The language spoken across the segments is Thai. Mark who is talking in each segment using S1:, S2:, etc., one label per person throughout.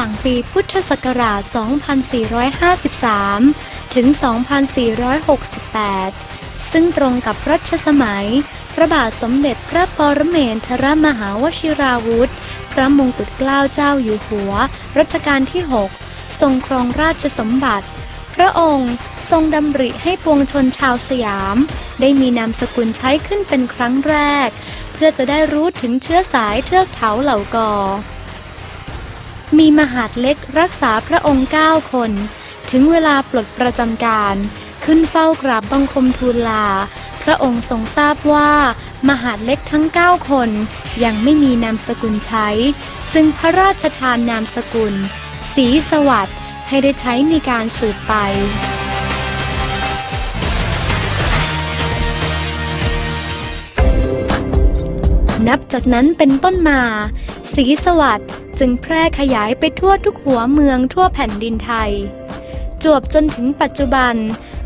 S1: ว่างปีพุทธศักราช 2453 ถึง 2468 ซึ่งตรงกับรัชสมัย พระบาทสมเด็จพระปรเมนทรมหาวชิราวุธ พระมงกุฎเกล้าเจ้าอยู่หัว รัชกาลที่ 6 ทรงครองราชสมบัติพระองค์ทรงดำริให้ปวงชนชาวสยาม ได้มีนามสกุลใช้ขึ้นเป็นครั้งแรก เพื่อจะได้รู้ถึงเชื้อสายเทือกเถาเหล่ากอ มีมหาดเล็กรักษาพระองค์เก้าคน ถึงเวลาปลดประจำการ ขึ้นเฝ้ากราบบังคมทูลลา พระองค์ทรงทราบว่า มหาดเล็กทั้งเก้าคน ยังไม่มีนามสกุลใช้ จึงพระราชทานนามสกุลศรีสวัสดิ์ให้ได้ใช้ในการสืบไปนับจากนั้นเป็นต้นมาศรีสวัสดิ์ จึงแพร่ขยายไปทั่วทุกหัวเมืองทั่วแผ่นดินไทย จวบจนถึงปัจจุบัน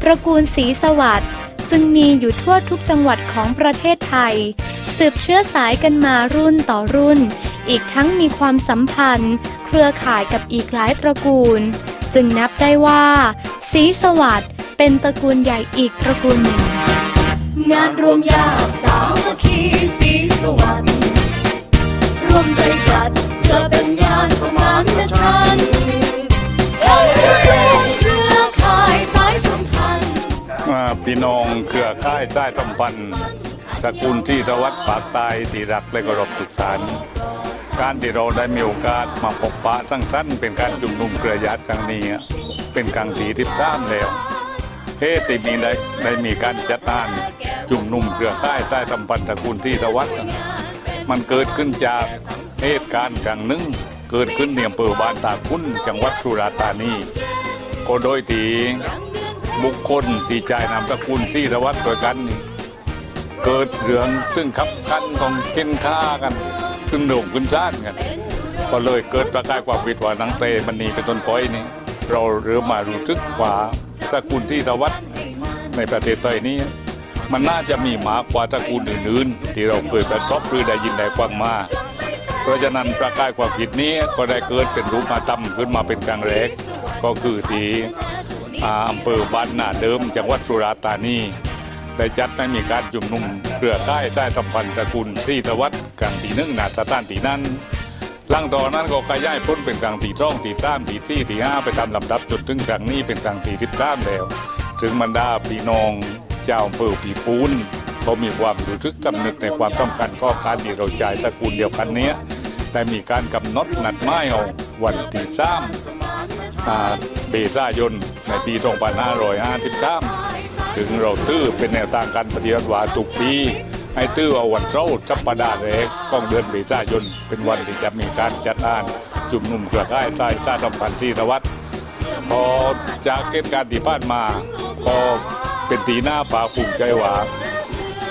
S1: ตระกูลศรีสวัสดิ์จึงมีอยู่ทั่วทุกจังหวัดของประเทศไทย สืบเชื้อสายกันมารุ่นต่อรุ่น อีกทั้งมีความสัมพันธ์ เครือข่ายกับอีกหลายตระกูล จึงนับได้ว่าศรีสวัสดิ์เป็นตระกูลใหญ่อีกตระกูลหนึ่ง
S2: งานรวมญาติสามัคคีสีสวัสดิ์รวมใจจัด เพื่อเป็นงานสมานฉันท์ทั้งเรื่องเครือข่ายสายสัมพันธ์
S3: อ่าพี่น้องเครือข่ายใต้สัมพันธ์ตระกูลที่สวัสดิ์ปากใตายที่รักและเคารพทุกฐานการที่เราได้มีโอกาสมาพบปะสั้งสั้นเป็นการจุมนุมเครือญาติครั้งนี้เป็นครั้งที่ที่สามแล้วเฮ้ที่มีได้ได้มีการจัดงานจุมนุมเครือข่ายใต้สัมพันธ์ตระกูลที่สวัสดิ์มันเกิดขึ้นจาก เหตุการณ์ครั้งหนึ่งเกิดขึ้นในอำเภอบ้านตาคุ้นจังหวัดสุราษฎร์ธานีก็โดยที่บุคคลที่จ่ายนามตระกูลที่สวัดิ์ด้วยกันนี่เกิดเรื่องซึ่งขับคันของเข็นฆ่ากันซึ่งโด่งขึ้นซ่านกัน ก็เลยเกิดประกายความวิดว่านังเตมันนีเป็นต้นป้อยนี่เราเริ่มมารู้สึกว่าตระกูลที่สวัดิ์ในประเทศไทยนี้ มันน่าจะมีมากกว่าตระกูลอื่นๆ ที่เราเคยประสบหรือได้ยินได้ฟังมา เพราะฉะนั้นประกายความคิดนี้ก็ได้เกิดเป็นรูปมาตั้มขึ้นมาเป็นครั้งแรกก็คือที่อำเภอบ้านนาเดิมจังหวัดสุราษฎร์ธานีได้จัดให้มีการจุมนุมเครือข่ายใต้สัมพันธ์ตระกูลที่ตวัดกลางที่หนึ่งนาสถานที่นั้นหลังต่อนนั้นก็ขยายพ้นเป็นกลางที่ร่องที่สามที่สี่ที่ห้าไปตามลำดับจนถึงครั้งนี้เป็นกลางที่ที่สามแล้ว ถึงบรรดาพี่น้องเจ้าอำเภอปีปูนก็มีความรู้สึกจำนึกในความสำคัญข้อการที่เราจ่ายตระกูลเดียวกันเนี้ย ได้มีการกำหนดนัดหมายเอาวันที่สามเบษายนในปี2553ถึงเราตื้อเป็นแนวทางการปฏิบัติว่าทุกปีให้ตื้อเอาวันเสาร์สัปดาห์แรกของเดือนเมษายนเป็นวันที่จะมีการจัดงานจุมนุ่มเครือข่ายใต้ชาติสัมพันธ์ที่นวัดพอจากเหตุการที่ผ่านมาพอเป็นตีหน้าป่าภูมิใจว่า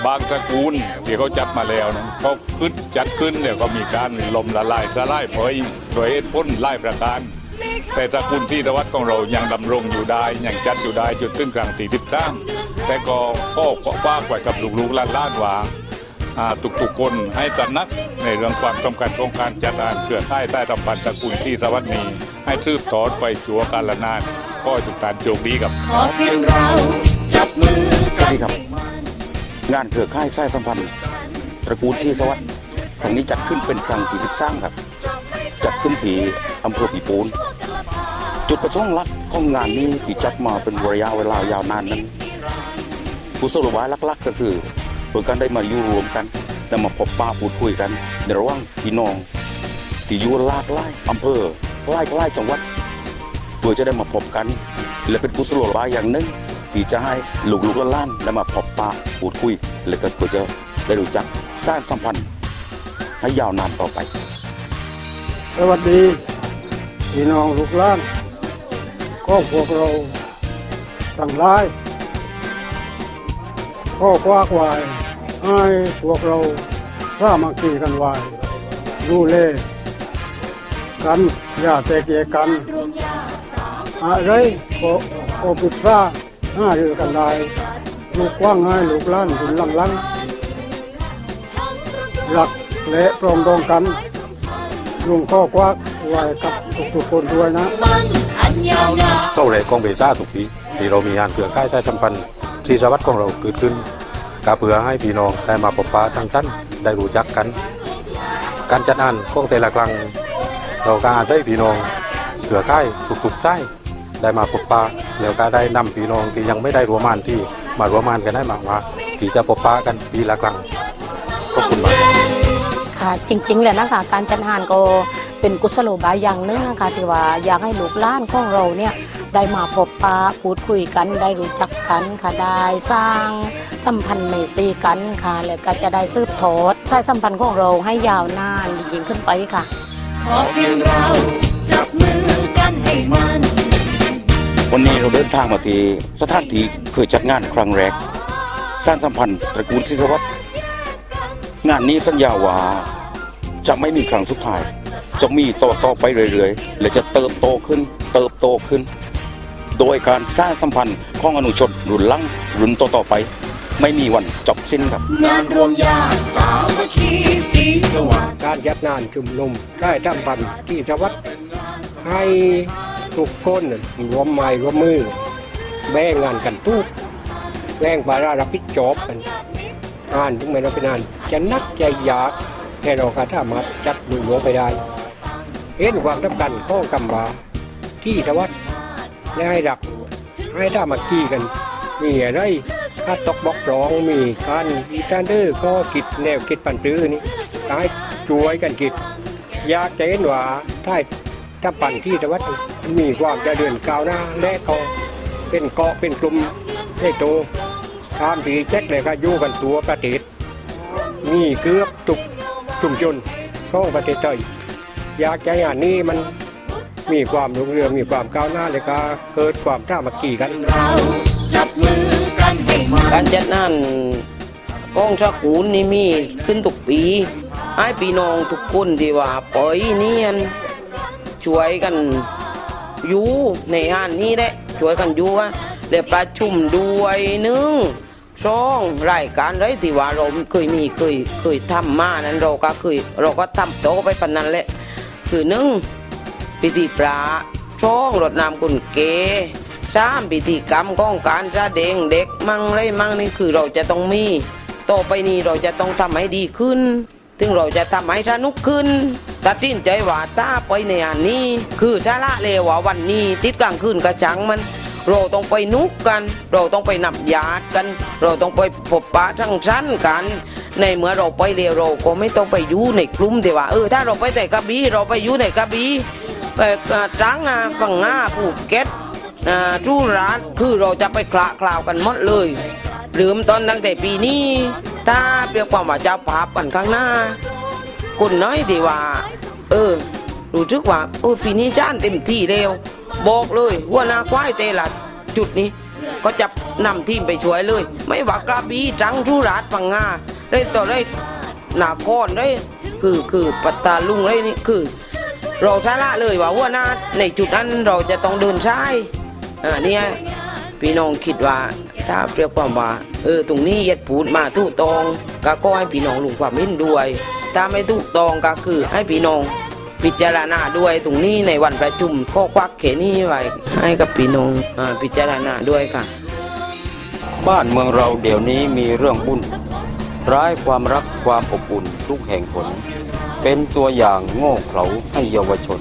S3: บางตระกูลที่เขาจัดมาแล้วนะเขาขึ้นจัดขึ้นเนี่ยก็มีการลมละลายสลายเพยโดยเหตุผลไล่ประการ แต่ตระกูลที่ตวัดของเรายังดำรงอยู่ได้ยังจัดอยู่ได้จนถึงกลางตีทิพซ้ำแต่ก็ก็ก็ว่าไว้กับลูกๆล้านๆว่าอ่าทุกๆคนให้ตระหนักในเรื่องความสำคัญของการจัดการเครือข่ายใต้สัมพันธ์ตระกูลที่สวัสดีให้ซืบทอดไปชั่วกาลนานก็ให้ทุกท่านโชคดีกับ
S2: ขอเพียงเราจับมือ
S4: สวัสดีครับ งานเครือข่ายสายสัมพันธ์ตระกูลที่สวัสดิ์ครั้งนี้จัดขึ้นเป็นครั้งที่13ครับ จัดขึ้นที่อำเภอปีปูน จุดประสงค์หลักของงานนี้ที่จัดมาเป็นระยะเวลายาวนานนั้นผู้สรุปไว้หลักๆ ก็คือเพื่อการได้มาอยู่รวมกันและมาพบปะพูดคุยกันในระหว่างพี่น้องที่อยู่ลากหลายอำเภอหลายหลายจังหวัดเพื่อจะได้มาพบกัน และเป็นกุศโลบายอย่างหนึ่ง ที่จะให้ลูกๆหล้านๆได้มาพบปะพูดคุย และก็เพื่อจะได้รู้จักสร้างสัมพันธ์ให้ยาวนานต่อไป
S5: สวัสดีพี่น้องลูกหลานก็พวกเราทั้งหลายก็คว้าควายให้พวกเราสามัคคีกันไว้ดูแลกันอย่าแตกแยกกันอะไรก็ก็ปรึกษา ห้าเรือกันได้ลูกกว้างให้ลูกล้านถึงหลังลังหลักและปรองดองกันลุงข้อกวักไว้กับ
S6: ทุกๆคนด้วยนะ
S7: เข้าแรกองเบต้าทุกปีที่เรามีงานเครือข่ายใต้สัมพันธ์ที่สวัสดิ์ของเราเกิดขึ้นก็เพื่อให้พี่น้องได้มาพบปะทางท่านได้รู้จักกัน การจัดงานของแต่ละครั้งเราก็อาจได้พี่น้องเครือข่ายทุกๆใจ ได้มาพบปะแล้วก็ได้นำพี่น้องที่ยังไม่ได้รวมงานที่มารวมงานกันได้มากมาที่จะพบปะกันปีละครั้งขอบคุณมาก
S8: ค่ะจริงๆแล้วนะคะการจัดงานก็เป็นกุศโลบายอย่างหนึงนะคะที่ว่าอยากให้ลูกหล้านของเราเนี่ยได้มาพบปะพูดคุยกันได้รู้จักกันค่ะได้สร้างสัมพันธ์ในซีกันค่ะแล้วก็จะได้สืบทอดสายสัมพันธ์ของเราให้ยาวนานยิ่งขึ้นไปค่ะ
S2: ขอเพียงเราจับมือกันให้มัน
S9: วันนี้เราเดินทางมาที่สถานที่เคยจัดงานครั้งแรก สร้างสัมพันธ์ตระกูลศิษวัตรงานนี้สัญญาว่าจะไม่มีครั้งสุดท้าย จะมีต่อต่อไปเรื่อยๆ และจะเติบโตขึ้น เติบโตขึ้น โดยการสร้างสัมพันธ์ของอนุชนรุ่นหลังรุ่นต่อๆไป ไม่มีวันจบสิ้นครับ
S2: งานรวมญาติสามัคคีสีสวัสดิ์
S6: การจัดงานชุมนุมได้ทำพันที่จังหวัดให้ ทุกคนรวมไม้รวมมือ แบ่งงานกันทุกแบ่งภาระรับผิดชอบกันงานถึงแม้เราเป็นงานจะนักจะยากแต่เราก็สามาจัดดูหลวงไปได้ เห็นความสำคัญข้องกำบาที่จังหวัดและให้รักให้ได้มากี้กัน มีอะไรถ้าตกบกร้องมีการอีทานเดอร์ก็คิดแนวคิดปันตื้อนี่ก็ให้ช่วยกันคิดอยากจะเห็นว่าถ้าถ้าปั่นที่จังหวัด มีความเจริญก้าวหน้าและก็เป็นเกาะเป็นกลุ่มให้โตตามที่แจ็คเลยก็อยู่กันตัวประเทศนี่เกือบทุกชุมชนของประเทศไทยอยากจะให้งานนี้มันมีความรุ่งเรืองมีความก้าวหน้าเลยก็เกิดความท่ามัคคีกัน
S2: จับมือกันให้มัน
S10: การจัดงานกองชากูลนี่มีขึ้นทุกปีให้พี่น้องทุกคนที่ว่าปล่อยเนียนช่วยกัน อยู่ในงานนี้แหละช่วยกันอยู่ว่าและประชุมด้วยหนึ่งสองรายการไรที่ว่าเราเคยมีเคยเคยทำมานั้นเราก็เคยเราก็ทำโตะไปปานนั้นแหละคือหนึ่งพิธีปลาช่องรดน้ำกุนเกสามพิธีกรรมของการแสดงเด็กมั่งไรมั่งนี่คือเราจะต้องมีต่อไปนี้เราจะต้องทำให้ดีขึ้นถึงเราจะทำให้สนุกขึ้น ตัดสินใจว่าถ้าไปในอันนี้ คือชาละเลวว่าวันนี้ติดกลางคืนกระจังมัน เราต้องไปนุกกัน เราต้องไปนับญาติกัน เราต้องไปพบปะทั้งชั้นกัน ในเมื่อเราไปเร็วเราก็ไม่ต้องไปอยู่ในกลุ่มที่ว่าเออถ้าเราไปแต่กระบี่เราไปอยู่ในกระบี่ไปกระจังอะพังงาภูเก็ตอ่าทุร้านคือเราจะไปคละคลาวกันหมดเลยเริ่มต้นตั้งแต่ปีนี้ ถ้าเปรียบความว่าจ้าภาพกันข้างหน้า คนน้อยที่ว่า เออ รู้สึกว่าเออปีนี้จ้านเต็มที่แล้วบอกเลยหัว่านาควายเตละจุดนี้ ก็จะนำทีมไปช่วยเลย ไม่ว่ากระบี่จังทุราชพังงาได้ต่อได้หนาคอนได้คือคือปัตตาลุงได้นี่คือ เราชนะเลยว่าหัว่านาในจุดนั้นเราจะต้องเดินซ้ายอ่าเนี่ยพี่น้องคิดว่า ถ้าเปรียบความว่า เออตรงนี้เย็ดผูดมาถูกตองก็ก็ให้พี่น้องลงความเห็นด้วย ถ้าไม่ถูกตองก็คือให้พี่น้อง พิจารณาด้วยตรงนี้ในวันประชุมก็ควักเขนี้ไว้ให้กับพี่น้องอพิจารณาด้วยค่ะ
S9: บ้านเมืองเราเดี๋ยวนี้มีเรื่องบุญร้ายความรักความอบอุ่นทุกแห่งผล เป็นตัวอย่างโง่เขลาให้เยาวชน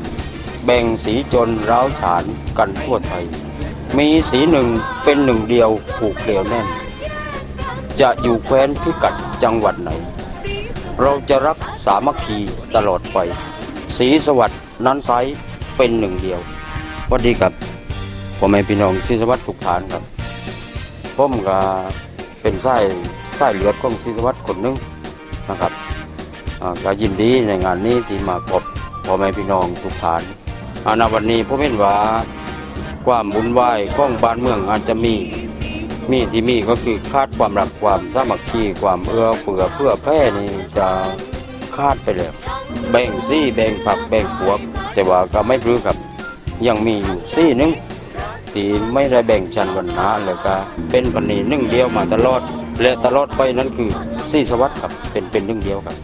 S9: แบ่งสีจนร้าวฉานกันทั่วไทย มีสีหนึ่งเป็นหนึ่งเดียวผูกเกลียวแน่น จะอยู่แคว้นพิกัดจังหวัดไหน เราจะรักสามัคคีตลอดไป สีสวัสด์นั้นไซเป็นหนึ่งเดียวสวัสดีครับพ่อแม่พี่น้องสีสวัสด์ทุกฐานครับผมก็เป็นไส้ไส้เหลือดของศิษวัตรคนหนึงนะครับอ่าก็ยินดีในงานนี้ที่มาพบพ่อแม่พี่น้องทุกฐานอาณวันนี้ผมเห็นว่า ความบุญไหวายของบ้านเมืองอาจจะมี มีที่มีก็คือคาดความรักความสามัคคีความเอื้อเฟื้อเพื่อแพร่นี่จะคาดไปแล้วแบ่งซี่แบ่งผักแบ่งพวก แต่ว่าก็ไม่พลือครับ ยังมีอยู่ซี่หนึงที่ไม่ได้แบ่งชั้นวรรณะเลยก็เป็นพันนีหนึ่งเดียวมาตลอด และตลอดไปนั้นคือสี่สวัสดิ์ครับเป็นเป็นหนึ่งเดียวครับ